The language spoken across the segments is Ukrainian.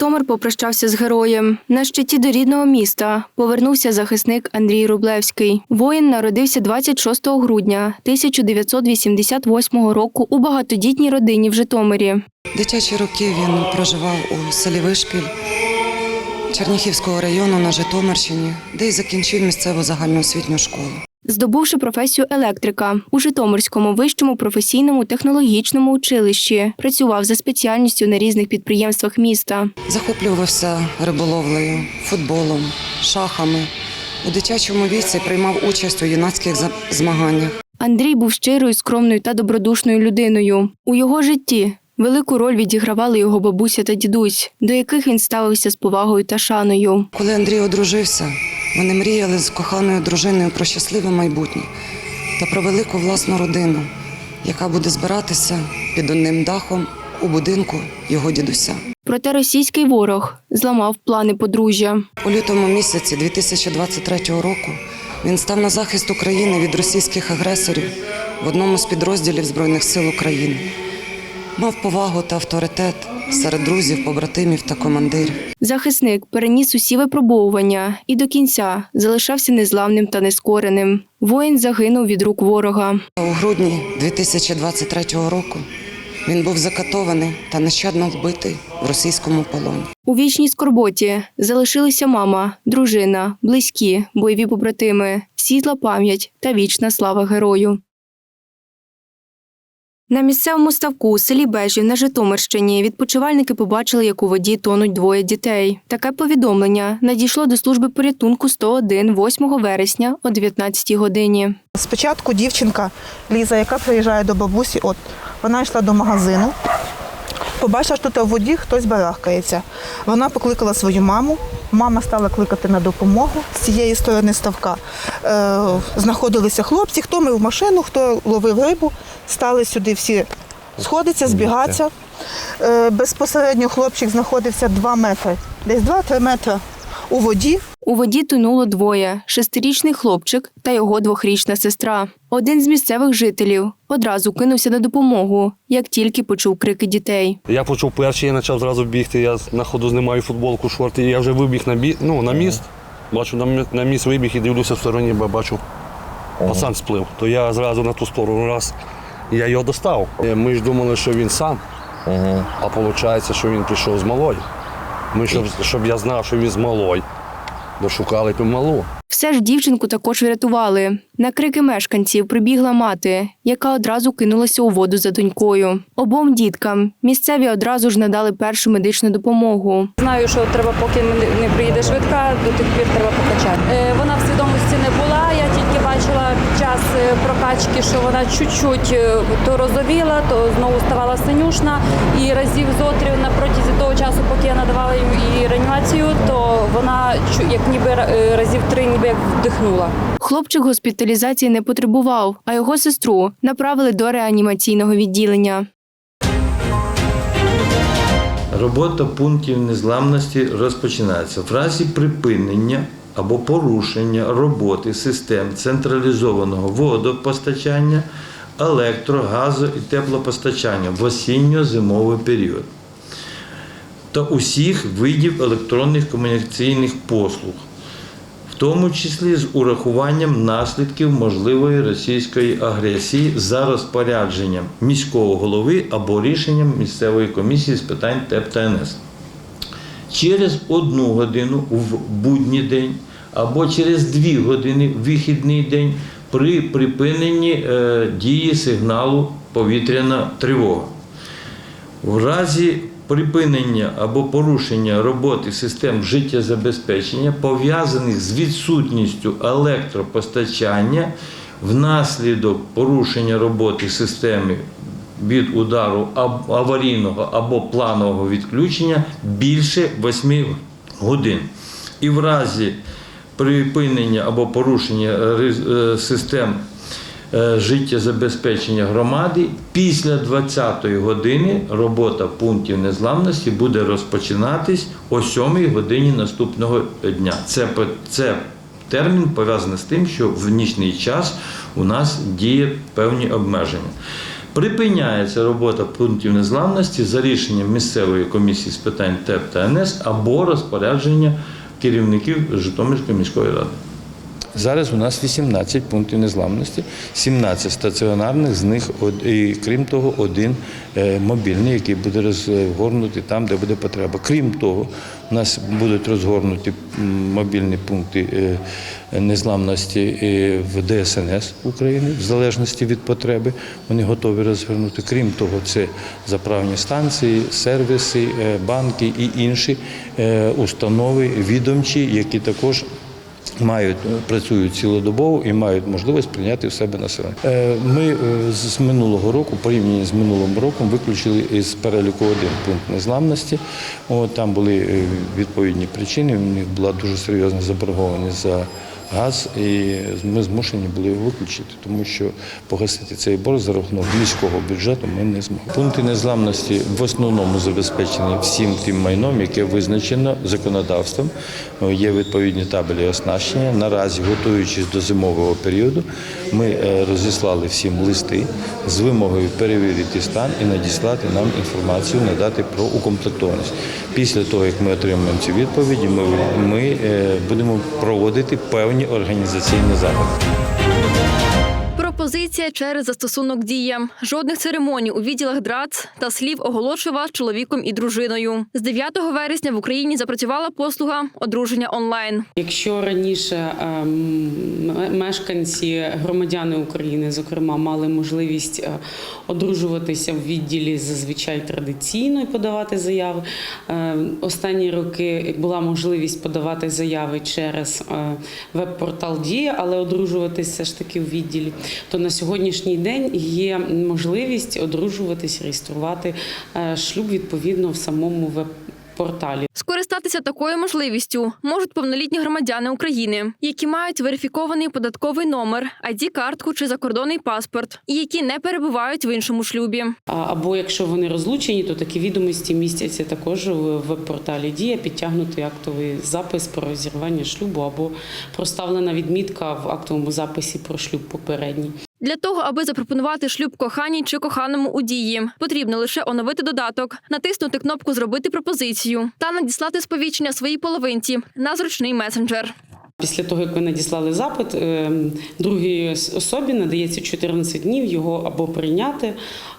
Житомир попрощався з героєм. На щиті до рідного міста повернувся захисник Андрій Рублевський. Воїн народився 26 грудня 1988 року у багатодітній родині в Житомирі. Дитячі роки він проживав у селі Вишпіль Черніхівського району на Житомирщині, де й закінчив місцеву загальноосвітню школу. Здобувши професію електрика у Житомирському вищому професійному технологічному училищі, працював за спеціальністю на різних підприємствах міста. Захоплювався риболовлею, футболом, шахами. У дитячому віці приймав участь у юнацьких змаганнях. Андрій був щирою, скромною та добродушною людиною. У його житті велику роль відігравали його бабуся та дідусь, до яких він ставився з повагою та шаною. Коли Андрій одружився, вони мріяли з коханою дружиною про щасливе майбутнє та про велику власну родину, яка буде збиратися під одним дахом у будинку його дідуся. Проте російський ворог зламав плани подружжя. У лютому місяці 2023 року він став на захист України від російських агресорів в одному з підрозділів Збройних сил України. Мав повагу та авторитет серед друзів, побратимів та командирів. Захисник переніс усі випробовування і до кінця залишався незламним та нескореним. Воїн загинув від рук ворога. У грудні 2023 року він був закатований та нещадно вбитий в російському полоні. У вічній скорботі залишилися мама, дружина, близькі, бойові побратими, світла пам'ять та вічна слава герою. На місцевому ставку у селі Бежів на Житомирщині відпочивальники побачили, як у воді тонуть двоє дітей. Таке повідомлення надійшло до служби порятунку 101 8 вересня о 19 годині. Спочатку дівчинка Ліза, яка приїжджає до бабусі, от вона йшла до магазину, побачила, що тут у воді хтось барахкається. Вона покликала свою маму. Мама стала кликати на допомогу з цієї сторони ставка. Е, знаходилися хлопці, хто мив машину, хто ловив рибу, стали сюди всі сходиться, збігатися. Е, безпосередньо хлопчик знаходився 2 метри, десь 2-3 метри у воді. У воді тонуло двоє: шестирічний хлопчик та його двохрічна сестра. Один з місцевих жителів одразу кинувся на допомогу, як тільки почув крики дітей. Я почув перший, я почав зразу бігти. Я на ходу знімаю футболку, шорти. Я вже вибіг на бі... ну, на міст. Бачу, на, на міст вибіг і дивлюся в стороні, бо бачу, пацан сплив. То я зразу на ту сторону раз. Я його достав. Е, Ми ж думали, що він сам, а виходить, що він прийшов з малою. Ми, щоб, щоб я знав, що він з малою, дошукали ту малу. Все ж дівчинку також врятували. На крики мешканців прибігла мати, яка одразу кинулася у воду за донькою. Обом діткам місцеві одразу ж надали першу медичну допомогу. Знаю, що треба, поки не- приїде швидка, до тих пір треба покачати. Е, Вона в свідомості не була. Я бачила під час е, прокачки, що вона чуть-чуть е, то розовіла, то знову ставала синюшна. І разів зотрів на протязі того часу, поки я надавала і реанімацію, то вона чу- як ніби е, разів три, ніби як вдихнула. Хлопчик госпіталізації не потребував, а його сестру направили до реанімаційного відділення. Робота пунктів незламності розпочинається в разі припинення або порушення роботи систем централізованого водопостачання, електро, газу і теплопостачання в осінньо-зимовий період та усіх видів електронних комунікаційних послуг, в тому числі з урахуванням наслідків можливої російської агресії за розпорядженням міського голови або рішенням місцевої комісії з питань ТЕП та НС. Через одну годину в будній день або через дві години в вихідний день при припиненні е, дії сигналу повітряна тривога. В разі припинення або порушення роботи систем життєзабезпечення, пов'язаних з відсутністю електропостачання внаслідок порушення роботи системи від удару аварійного або планового відключення більше 8 годин. І в разі припинення або порушення е, е, систем е, життєзабезпечення громади після 20-ї години робота пунктів незламності буде розпочинатись о 7-й годині наступного дня. Це, це термін пов'язаний з тим, що в нічний час у нас діє певні обмеження. Припиняється робота пунктів незламності за рішенням місцевої комісії з питань ТЕП та НС або розпорядження керівників Житомирської міської ради. Зараз у нас 18 пунктів незламності, 17 стаціонарних, з них і крім того, один е, мобільний, який буде розгорнутий там, де буде потреба. Крім того, у нас будуть розгорнуті мобільні пункти е, незламності е, в ДСНС України, в залежності від потреби. Вони готові розгорнути. Крім того, це заправні станції, сервіси, банки і інші установи відомчі, які також мають працюють цілодобово і мають можливість прийняти в себе населення. Ми е, з минулого року, порівняно з минулим роком, виключили із переліку один пункт незламності. От, там були е, відповідні причини. У них була дуже серйозна заборгованість за газ, і ми змушені були його виключити, тому що погасити цей борг за рахунок міського бюджету ми не змогли. Пункти незламності в основному забезпечені всім тим майном, яке визначено законодавством. Є відповідні табелі оснащення. Наразі, готуючись до зимового періоду, ми е, розіслали всім листи з вимогою перевірити стан і надіслати нам інформацію, надати про укомплектованість. Після того, як ми отримаємо ці відповіді, ми, ми е, будемо проводити певні організаційні заходи. Пропозиція через застосунок дія. Жодних церемоній у відділах ДРАЦ та слів оголошую вас чоловіком і дружиною. З 9 вересня в Україні запрацювала послуга одруження онлайн. Якщо раніше ем, мешканці, громадяни України, зокрема, мали можливість е, одружуватися в відділі зазвичай традиційно і подавати заяви, е, останні роки була можливість подавати заяви через е, веб-портал Дія, але одружуватися ж таки в відділі, то на сьогоднішній день є можливість одружуватись, реєструвати е, шлюб відповідно в самому веб-порталі. Скористатися такою можливістю можуть повнолітні громадяни України, які мають верифікований податковий номер, id картку чи закордонний паспорт, і які не перебувають в іншому шлюбі. Або якщо вони розлучені, то такі відомості містяться також в веб-порталі Дія, підтягнутий актовий запис про розірвання шлюбу або проставлена відмітка в актовому записі про шлюб попередній. Для того, аби запропонувати шлюб коханій чи коханому у дії, потрібно лише оновити додаток, натиснути кнопку Зробити пропозицію та надіслати сповіщення своїй половинці на зручний месенджер. Після того, як ви надіслали запит, е, другій особі надається 14 днів його або прийняти,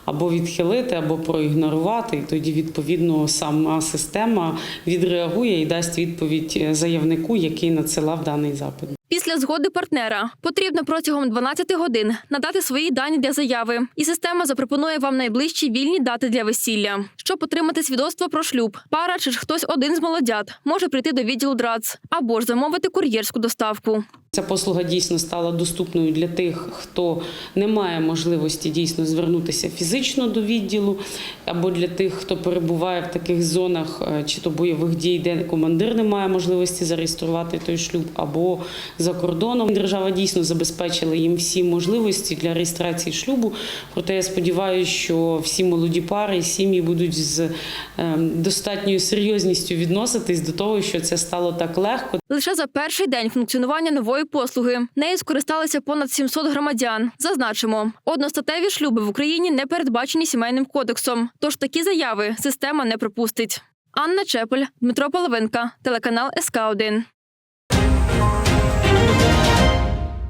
або відхилити, або проігнорувати. І тоді, відповідно, сама система відреагує і дасть відповідь е, заявнику, який надсилав даний запит. Після згоди партнера потрібно протягом 12 годин надати свої дані для заяви, і система запропонує вам найближчі вільні дати для весілля. Щоб отримати свідоцтво про шлюб, пара чи ж хтось один з молодят може прийти до відділу ДРАЦ або ж замовити кур'єрську доставку. Ця послуга дійсно стала доступною для тих, хто не має можливості дійсно звернутися фізично до відділу, або для тих, хто перебуває в таких зонах е, чи то бойових дій, де командир не має можливості зареєструвати той шлюб, або за кордоном. Держава дійсно забезпечила їм всі можливості для реєстрації шлюбу. Проте я сподіваюся, що всі молоді пари і сім'ї будуть з е, достатньою серйозністю відноситись до того, що це стало так легко. Лише за перший день функціонування нової послуги нею скористалися понад 700 громадян. Зазначимо, одностатеві шлюби в Україні не передбачені сімейним кодексом, тож такі заяви система не пропустить. Анна Чепель, Дмитро Половинка, телеканал СК 1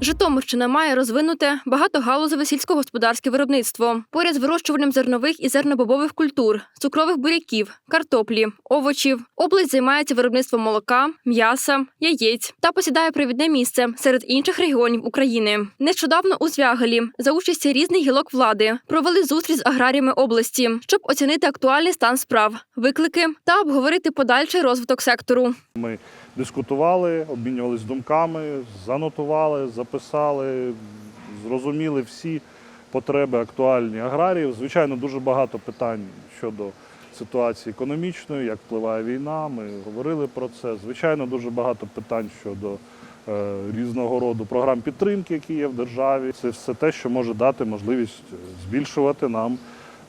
Житомирщина має розвинуте багатогалузеве сільськогосподарське виробництво поряд з вирощуванням зернових і зернобобових культур, цукрових буряків, картоплі, овочів. Область займається виробництвом молока, м'яса, яєць та посідає провідне місце серед інших регіонів України. Нещодавно у Звягелі за участі різних гілок влади провели зустріч з аграріями області, щоб оцінити актуальний стан справ, виклики та обговорити подальший розвиток сектору. Ми дискутували, обмінювалися думками, занотували, записали, зрозуміли всі потреби актуальні аграріїв. Звичайно, дуже багато питань щодо ситуації економічної, як впливає війна. Ми говорили про це. Звичайно, дуже багато питань щодо е, різного роду програм підтримки, які є в державі. Це все те, що може дати можливість збільшувати нам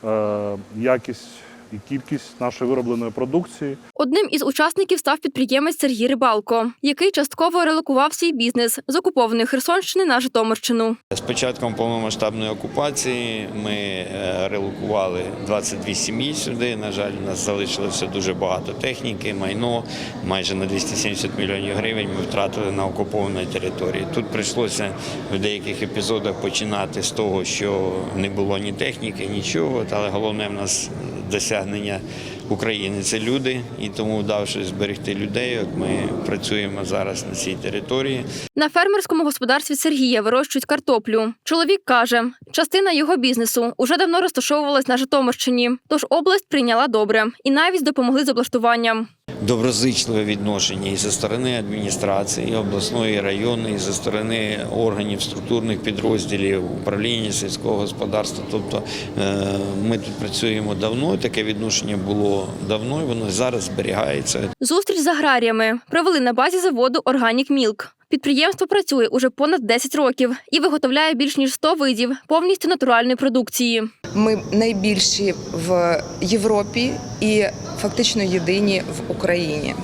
е, якість і кількість нашої виробленої продукції. Одним із учасників став підприємець Сергій Рибалко, який частково релокував свій бізнес з окупованої Херсонщини на Житомирщину. З початком повномасштабної окупації ми е, релокували 22 сім'ї сюди. На жаль, у нас залишилося дуже багато техніки, майно. Майже на 270 мільйонів гривень ми втратили на окупованій території. Тут прийшлося в деяких епізодах починати з того, що не було ні техніки, нічого. Але головне в нас досягнення України це люди, і тому, вдавшись зберегти людей, от ми працюємо зараз на цій території. На фермерському господарстві Сергія вирощують картоплю. Чоловік каже, частина його бізнесу уже давно розташовувалась на Житомирщині, тож область прийняла добре і навіть допомогли з облаштуванням. Доброзичливе відношення і зі сторони адміністрації, і обласної, і районної, і зі сторони органів структурних підрозділів, управління сільського господарства. Тобто е, ми тут працюємо давно. Таке відношення було давно, і воно зараз зберігається. Зустріч з аграріями провели на базі заводу Органік Мілк. Підприємство працює уже понад 10 років і виготовляє більш ніж 100 видів повністю натуральної продукції. Ми найбільші в Європі і фактично єдині в Україні.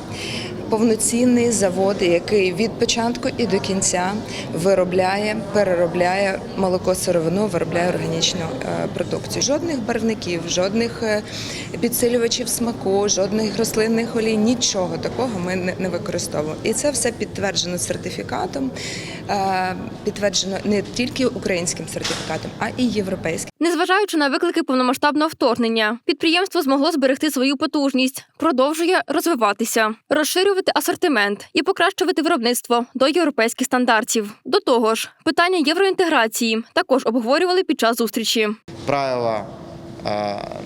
Повноцінний завод, який від початку і до кінця виробляє, переробляє молоко сировину, виробляє органічну е, продукцію. Жодних барвників, жодних е, підсилювачів смаку, жодних рослинних олій, нічого такого ми не- використовуємо. І це все підтверджено сертифікатом, е, підтверджено не тільки українським сертифікатом, а і європейським. Незважаючи на виклики повномасштабного вторгнення, підприємство змогло зберегти свою потужність, продовжує розвиватися, розширювати асортимент і покращувати виробництво до європейських стандартів. До того ж, питання євроінтеграції також обговорювали під час зустрічі. правила е,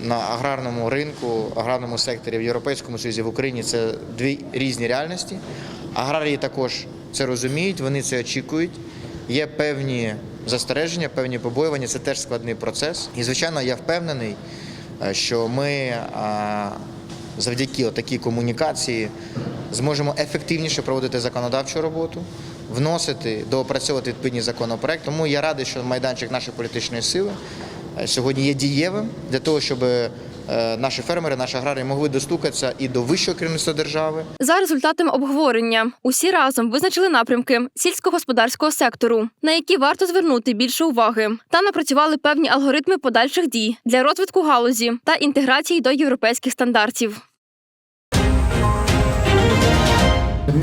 на аграрному ринку, аграрному секторі в Європейському Союзі в Україні це дві різні реальності. Аграрії також це розуміють, вони це очікують. Є певні застереження, певні побоювання, це теж складний процес. І, звичайно, я впевнений, е, що ми е, завдяки такій комунікації зможемо ефективніше проводити законодавчу роботу, вносити, доопрацьовувати відповідні законопроекти. Тому я радий, що майданчик нашої політичної сили е, сьогодні є дієвим для того, щоб наші фермери, наші аграрії могли достукатися і до вищого керівництва держави, За результатами обговорення усі разом визначили напрямки сільськогосподарського сектору, на які варто звернути більше уваги, та напрацювали певні алгоритми подальших дій для розвитку галузі та інтеграції до європейських стандартів.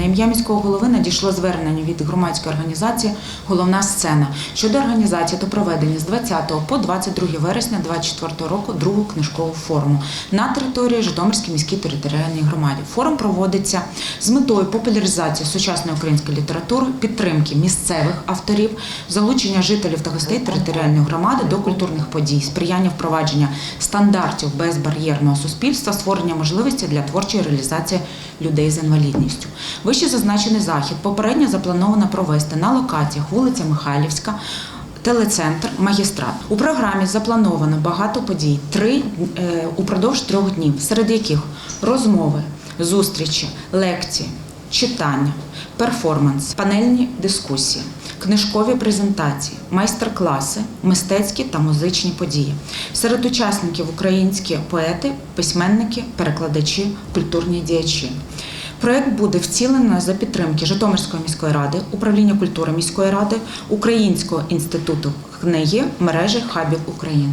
На ім'я міського голови надійшло звернення від громадської організації Головна сцена щодо організації та проведення з 20 по 22 вересня 2024 року другого книжкового форуму на території Житомирської міської територіальної громади. Форум проводиться з метою популяризації сучасної української літератури, підтримки місцевих авторів, залучення жителів та гостей територіальної громади до культурних подій, сприяння впровадження стандартів безбар'єрного суспільства, створення можливості для творчої реалізації людей з інвалідністю. Вище зазначений захід попередньо заплановано провести на локаціях вулиця Михайлівська. Телецентр магістрат у програмі заплановано багато подій. Три е, упродовж трьох днів, серед яких розмови, зустрічі, лекції, читання, перформанс, панельні дискусії, книжкові презентації, майстер-класи, мистецькі та музичні події. Серед учасників українські поети, письменники, перекладачі, культурні діячі. Проект буде втілено за підтримки Житомирської міської ради, управління культури міської ради, Українського інституту книги, мережі хабів України.